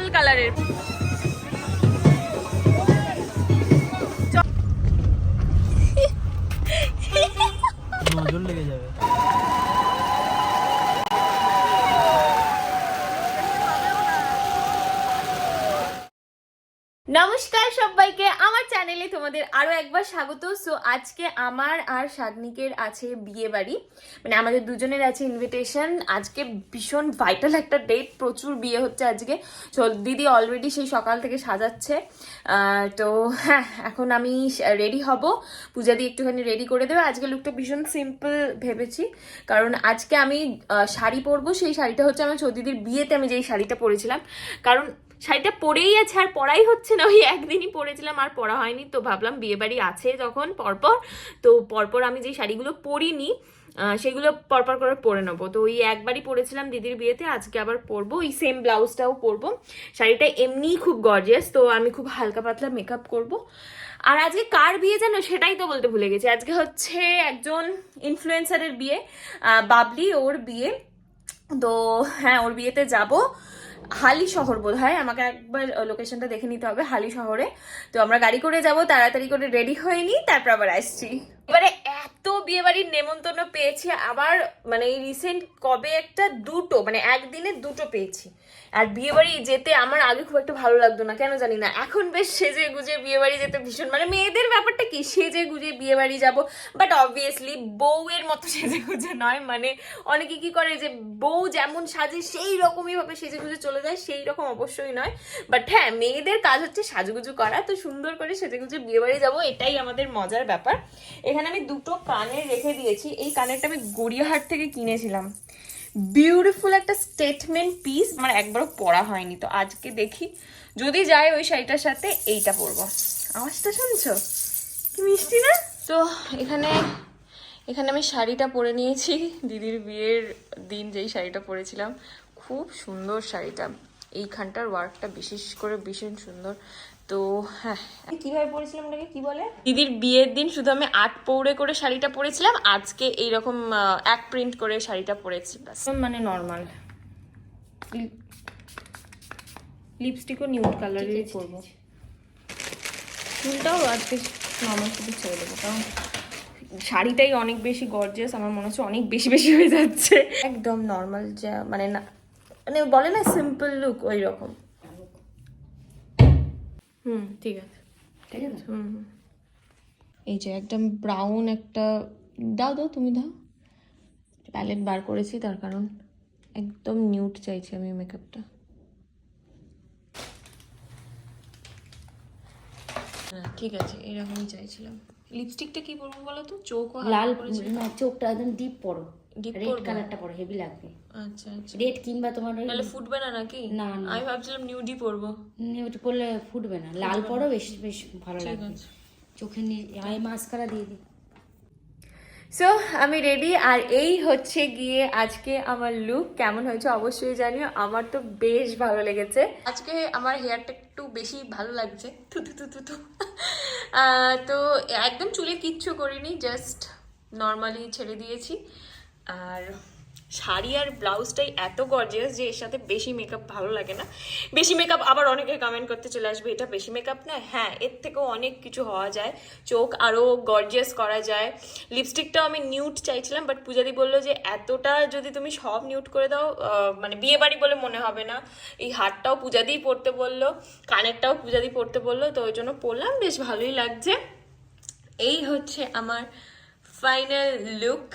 Purple কালারের নজর লেগে যাবে। নমস্কার সবাইকে, আমার চ্যানেলে তোমাদের আরও একবার স্বাগত। সো আজকে আমার আর শাগনিকের আছে বিয়ে বাড়ি। মানে আমাদের দুজনের আছে ইনভিটেশন আজকে ভীষণ ভাইটাল একটা ডেট প্রচুর বিয়ে হচ্ছে আজকে। তো দিদি অলরেডি সেই সকাল থেকে সাজাচ্ছে। তো হ্যাঁ এখন আমি রেডি হব। পূজা দিয়ে একটুখানি রেডি করে দেবে। আজকে লুকটা ভীষণ সিম্পল ভেবেছি। কারণ আজকে আমি শাড়ি পরবো, সেই শাড়িটা হচ্ছে আমার চৌদিদির বিয়েতে আমি যেই শাড়িটা পরেছিলাম। কারণ শাড়িটা পরেই আছে, আর পরাই হচ্ছে না। ওই একদিনই পরেছিলাম, আর পরা হয়নি। তো ভাবলাম বিয়ে বাড়ি আছে যখন, পরপর। তো পরপর আমি যে শাড়িগুলো পরিনি সেগুলো পরপর করে পরে নেব। তো ওই একবারই পরেছিলাম দিদির বিয়েতে, আজকে আবার পরবো। ওই সেম ব্লাউজটাও পরবো। শাড়িটা এমনিই খুব গর্জিয়াস তো আমি খুব হালকা পাতলা মেকআপ করব। আর আজকে কার বিয়ে জানো? সেটাই তো বলতে ভুলে গেছি। আজকে হচ্ছে একজন ইনফ্লুয়েন্সারের বিয়ে বাবলি, ওর বিয়ে। তো হ্যাঁ ওর বিয়েতে যাব। হালি শহর বোধ হয় আমাকে একবার লোকেশনটা দেখে নিতে হবে, হালি শহরে। তো আমরা গাড়ি করে যাব, তাড়াতাড়ি করে রেডি হয়ে নিই তারপর আবার আসছি। এবারে এত বিয়ে বাড়ির নেমন্তন্ন পেয়েছি, আবার মানে এই রিসেন্ট কবে একটা দুটো মানে একদিনে দুটো পেয়েছি। আর বিয়ে বাড়ি যেতে আমার আগে খুব একটা ভালো লাগতো না, কেন জানি না। এখন বেশ সেজে গুজে বিয়ে বাড়ি যেতে ভীষণ মানে মেয়েদের ব্যাপারটা কি? সেজে গুজে বিয়ে বাড়ি যাব বাট অবভিয়াসলি বউয়ের মতো সেজে গুজে নয়। মানে অনেকে কি করে যে বউ যেমন সাজে, সেই রকমই ভাবে সেজে গুজে চলে যায়, সেই রকম অবশ্যই নয়। বাট হ্যাঁ মেয়েদের কাজ হচ্ছে সাজুগুজু করা, তো সুন্দর করে সেজে গুজে বিয়ে বাড়ি যাব, এটাই আমাদের মজার ব্যাপার। এখানে আমি দুটো কানে রেখে দিয়েছি। এই কানেরটা আমি গড়িয়াহাট থেকে কিনেছিলাম। বিউটিফুল একটা স্টেটমেন্ট পিস আমার একবারও পরা হয়নি তো আজকে দেখি। যদি যায় ওই শাড়িটার সাথে এইটা পরবো। আওয়াজটা শুনছো? কি মিষ্টি না? তো এখানে এখানে আমি শাড়িটা পরে নিয়েছি। দিদির বিয়ের দিন যেই শাড়িটা পরেছিলাম খুব সুন্দর শাড়িটা। এইখানটার ওয়ার্কটা বিশেষ করে ভীষণ সুন্দর। তো হ্যাঁ। কীভাবে পরেছিলাম ওটাকে? কি বলে? দিদির বিয়ের দিন শুধু আমি আট পৌড়ে করে শাড়িটা পরেছিলাম আজকে এইরকম এক প্রিন্ট করে শাড়িটা পরেছি মানে নর্মাল লিপস্টিকও নিউড কালারেরই করব চুলটাও আজকে নর্মাল শুধু ছেড়ে দেবো কারণ শাড়িটাই অনেক বেশি গর্জিয়াস আমার মনে হচ্ছে অনেক বেশি বেশি হয়ে যাচ্ছে। একদম নর্মাল যা মানে না মানে বলে না সিম্পল লুক ওই রকম হুম ঠিক আছে। ঠিক আছে? হুম হুম। এই যে একদম ব্রাউন একটা দাও দাও তুমি দাও। প্যালেট বার করেছি তার কারণ একদম নিউট চাইছি আমি মেকআপটা হ্যাঁ ঠিক আছে এরকমই চাইছিলাম। লিপস্টিকটা কি পরবো বলো তো? চোখ লাল। না চোখটা একদম ডিপ পড়ো রেড পরবো? কালারটা পড়ো হেভি লাগবে। আচ্ছা আচ্ছা। রেড কিংবা তোমার ওই তাহলে ফুটবে না নাকি? না, না। আমি ভাবছিলাম নিউডি পরবো। ওটা পরলে ফুটবে না। লাল পড়ো বেশ বেশ ভালো লাগবে। আই মাস্কারা দিয়ে দিই। সো আমি রেডি আর এই হচ্ছে গিয়ে আজকে আমার লুক কেমন হয়েছে অবশ্যই জানিও। আমার তো বেশ ভালো লেগেছে। আজকে আমার হেয়ারটা একটু বেশি ভালো লাগছে। থু থু থু থু থু। আহ, তো একদম চুলে কিচ্ছু করিনি জাস্ট নর্মালি ছেড়ে দিয়েছি। আর শাড়ি আর ব্লাউজটাই এত গর্জিয়াস যে এর সাথে বেশি মেকআপ ভালো লাগে না। বেশি মেকআপ আবার অনেকে কমেন্ট করতে চলে আসবে, এটা বেশি মেকআপ না? হ্যাঁ এর থেকেও অনেক কিছু হওয়া যায়। চোখ আরও গর্জিয়াস করা যায়। লিপস্টিকটাও আমি নিউট চাইছিলাম বাট পূজাদি বলল যে এতটা যদি তুমি সব নিউট করে দাও মানে বিয়ে বাড়ি বলে মনে হবে না। এই হারটাও পূজাদিই পরতে বলল, কানেরটাও পূজাদি পরতে বলল, তো ওই জন্য পরলাম, বেশ ভালোই লাগছে। এই হচ্ছে আমার ফাইনাল লুক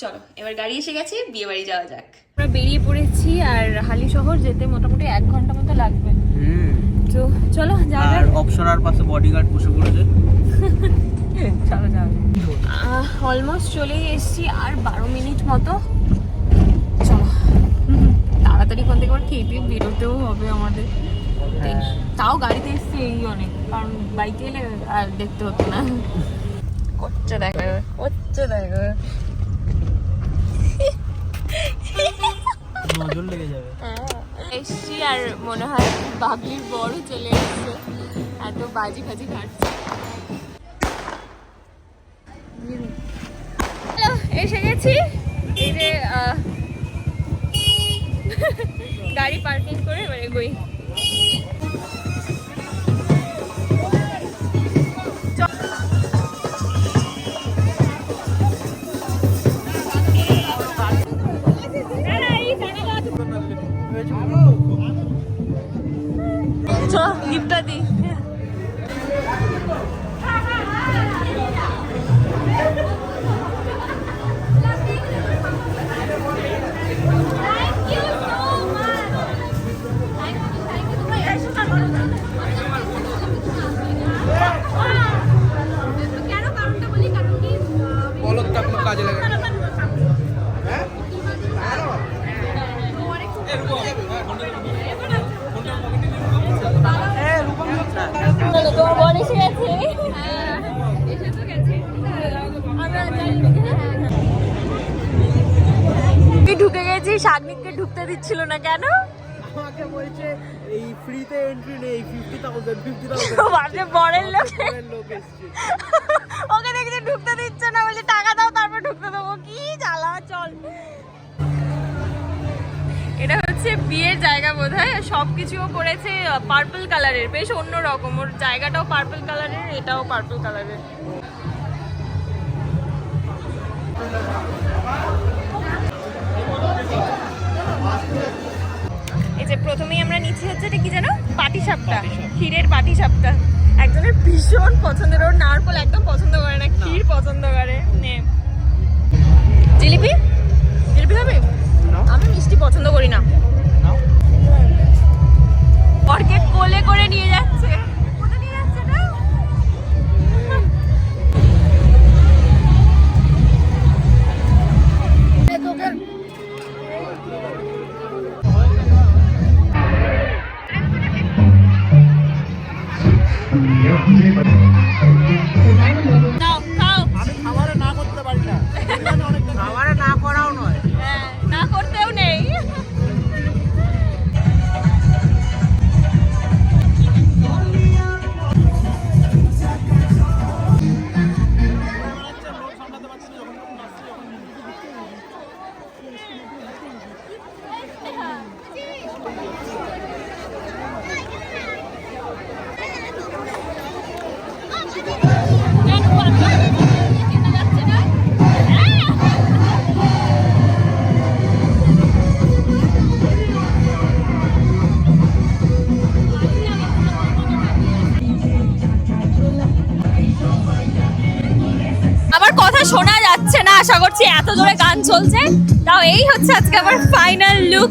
চলো এবার গাড়ি এসে গেছে বিয়ে বাড়ি যাওয়া যাক। আমরা বেরিয়ে পড়েছি আর হালি শহর যেতে মোটামুটি এক ঘণ্টা মতো লাগবে। হুম। তো চলো যাওয়া আর অপসরার পাশে বডিগার্ড বসে পড়েছে। চলো যাওয়া অলমোস্ট চলেই এসেছি আর বারো মিনিট মতো। চলো। তাড়াতাড়ি কোন থেকে খেয়ে দিয়ে বেরোতেও হবে আমাদের। হ্যাঁ। তাও গাড়িতে এসছে এই অনেক কারণ বাইকে এলে আর দেখতে হতো না। কচ্চা দেখো কচ্চা দেখো। নজর লেগে যাবে। এসছি আর মনে হয় বাবলির বড় চলে এসছে। এত বাজি ফাজি ঘাটছে এসে গেছি। এই যে গাড়ি পার্কিং করে এবারে এগোই শাগনিককে ঢুকতে দিচ্ছিল না কেন? আমাকে বলছে এই ফ্রিতে এন্ট্রি নেই ফিফটি থাউজেন্ড ফিফটি ভাবছে বরের লোক লোক ওকে দেখছি ঢুকতে দিচ্ছে না বলছে টাকা দাও তারপর ঢুকতে দেবো। কি জ্বালা চল। এটা হচ্ছে বিয়ের জায়গা বোধ হয় সব কিছুও করেছে পার্পল কালারের বেশ অন্য রকম ওর জায়গাটাও পার্পল কালারের এটাও পার্পল কালারের এই যে প্রথমেই আমরা নিচ্ছি হচ্ছে এটা কি জানো? পাটি সাপটা ক্ষীরের পাটি সাপটা একজনের ভীষণ পছন্দের ওর নারকল একদম পছন্দ করে না ক্ষীর পছন্দ করে। নে। 있는데요. কথা শোনা যাচ্ছে না, আশা করছি এত জোরে গান চলছে। তাও এই হচ্ছে আজকে আমার ফাইনাল লুক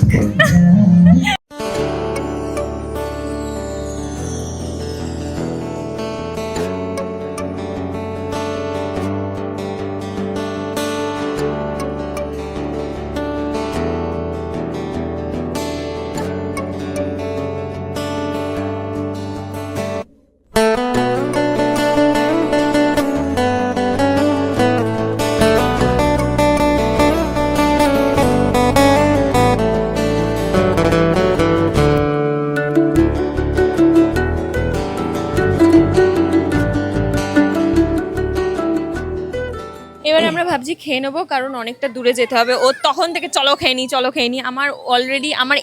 খেয়ে নেব, কারণ অনেকটা দূরে যেতে হবে। ও তখন থেকে চলো খেয়ে নি, চলো খেয়ে নি। আমার অলরেডি আমার,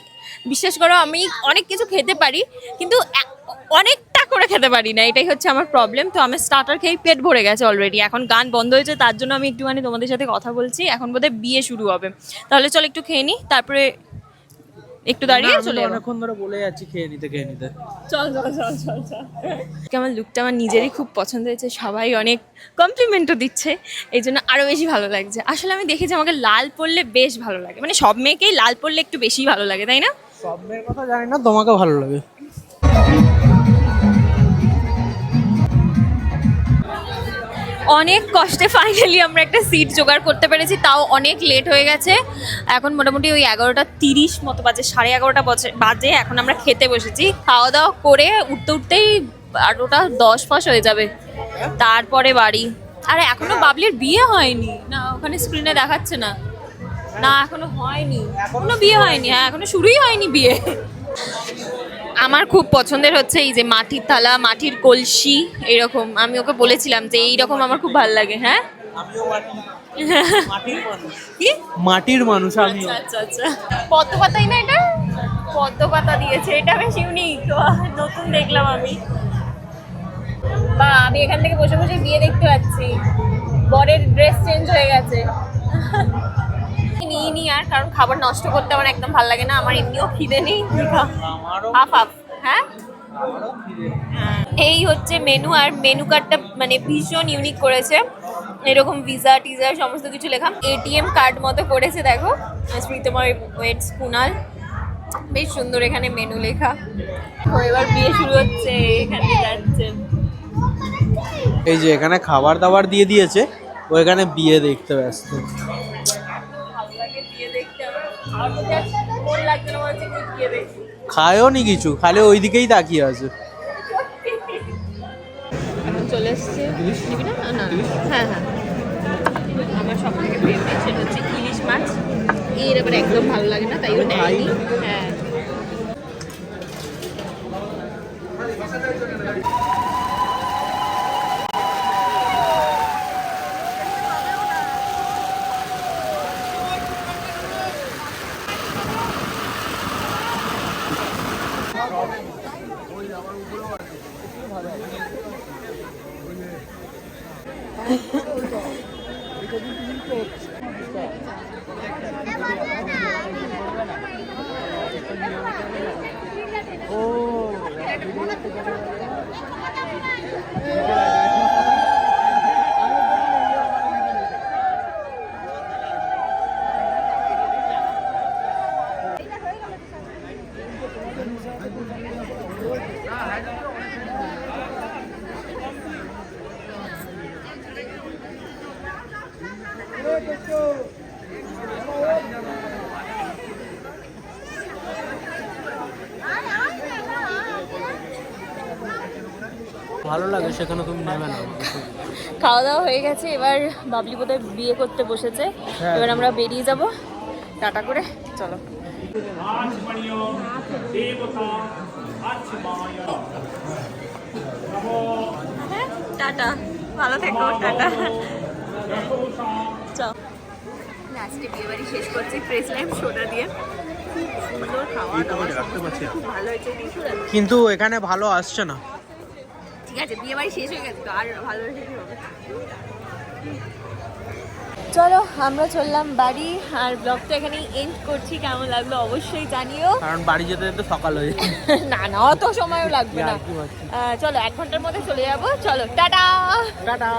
বিশ্বাস করো, আমি অনেক কিছু খেতে পারি, কিন্তু অনেকটা করে খেতে পারি না। এটাই হচ্ছে আমার প্রবলেম তো আমার স্টার্টার খেয়েই পেট ভরে গেছে অলরেডি এখন গান বন্ধ হয়েছে, তার জন্য আমি একটুখানি তোমাদের সাথে কথা বলছি। এখন বোধহয় বিয়ে শুরু হবে। তাহলে চলো একটু খেয়ে নি, তারপরে একটু দাঁড়িয়ে চলে যাব। অনেকক্ষণ ধরে বলে যাচ্ছি খেয়ে নিতে খেয়ে নিতে। চল চল চল চল চল। আমার লুকটা আমার নিজেরই খুব পছন্দ হয়েছে সবাই অনেক কমপ্লিমেন্টও দিচ্ছে এই জন্য আরও বেশি ভালো লাগছে। আসলে আমি দেখেছি আমাকে লাল পরলে বেশ ভালো লাগে মানে সব মেয়েকেই লাল পরলে একটু বেশি ভালো লাগে তাই না? সব মেয়ের কথা জানি না তোমাকে ভালো লাগে। অনেক কষ্টে ফাইনালি আমরা একটা সিট জোগাড় করতে পেরেছি, তাও অনেক লেট হয়ে গেছে। এখন মোটামুটি ওই এগারোটা তিরিশ মতো বাজে, সাড়ে এগারোটা বাজে এখন আমরা খেতে বসেছি। খাওয়া দাওয়া করে উঠতে উঠতেই বারোটা দশ ফাঁস হয়ে যাবে। তারপরে বাড়ি। আর এখনও বাবলির বিয়ে হয়নি। না, ওখানে স্ক্রিনে দেখাচ্ছে না। না, এখনও হয়নি। এখনও বিয়ে হয়নি। হ্যাঁ এখনও শুরুই হয়নি বিয়ে। আমার খুব পছন্দের হচ্ছে এই যে মাটির থালা মাটির কলসি এরকম। আমি ওকে বলেছিলাম যে এইরকম আমার খুব ভালো লাগে হ্যাঁ? আমিও মাটির মানুষ। কি? মাটির মানুষ আমিও। আচ্ছা আচ্ছা। পদ্ম পাতাই না এটা? পদ্ম পাতা দিয়েছে এটা বেশ ইউনিক নতুন দেখলাম আমি। বা আমি এখান থেকে বসে বসে বিয়ে দেখতে পাচ্ছি। বরের ড্রেস চেঞ্জ হয়ে গেছে। নিই নি আর কারণ খাবার নষ্ট করতে আমার একদম ভালো লাগে না আমার এমনিও খিদে নেই। Half half. হ্যাঁ? আমারও এই হচ্ছে মেনু আর মেনু কার্ডটা মানে ভীষণ ইউনিক করেছে। এরকম ভিসা টিজা সমস্ত কিছু লেখা। এটিএম কার্ড মতো করেছে দেখো। স্মৃতময় ওয়েটস কুনাল বেশ সুন্দর এখানে মেনু লেখা। ও এবার বিয়ে শুরু হচ্ছে এখানে যাচ্ছে। এই যে এখানে খাবার দাবার দিয়ে দিয়েছে ও এখানে বিয়ে দেখতে ব্যস্ত। খায়ও নি কিছু খালি ওই দিকেই তাকিয়ে আছে। চলে এসছে। না? না হ্যাঁ হ্যাঁ। আমার সব থেকে ফেভারিট সেটা হচ্ছে ইলিশ মাছ। এর আবার একদম ভালো লাগে না তাই ও নেয়নি হ্যাঁ। ভালো লাগে সেখানে তুমি নেবে না খাওয়া দাওয়া হয়ে গেছে এবার বাবলি বোধহয় বিয়ে করতে বসেছে। হ্যাঁ। এবার আমরা বেরিয়ে যাব টাটা করে চলো। টাটা ভালো থেকো টাটা। চল। বিয়ে বাড়ি শেষ করছি সোডা দিয়ে। কিন্তু এখানে ভালো আসছে না। ঠিক বিয়ে বাড়ি শেষ হয়ে গেছে তো আর ভালো কি হবে? চলো আমরা চললাম বাড়ি আর ব্লগটা এখানে এন্ড করছি কেমন লাগল অবশ্যই জানিও। কারণ বাড়ি যেতে যেতে সকাল হয়ে না না অত সময়ও লাগবে না। চলো এক ঘণ্টার মধ্যে চলে যাব। চলো টাটা! টাটা!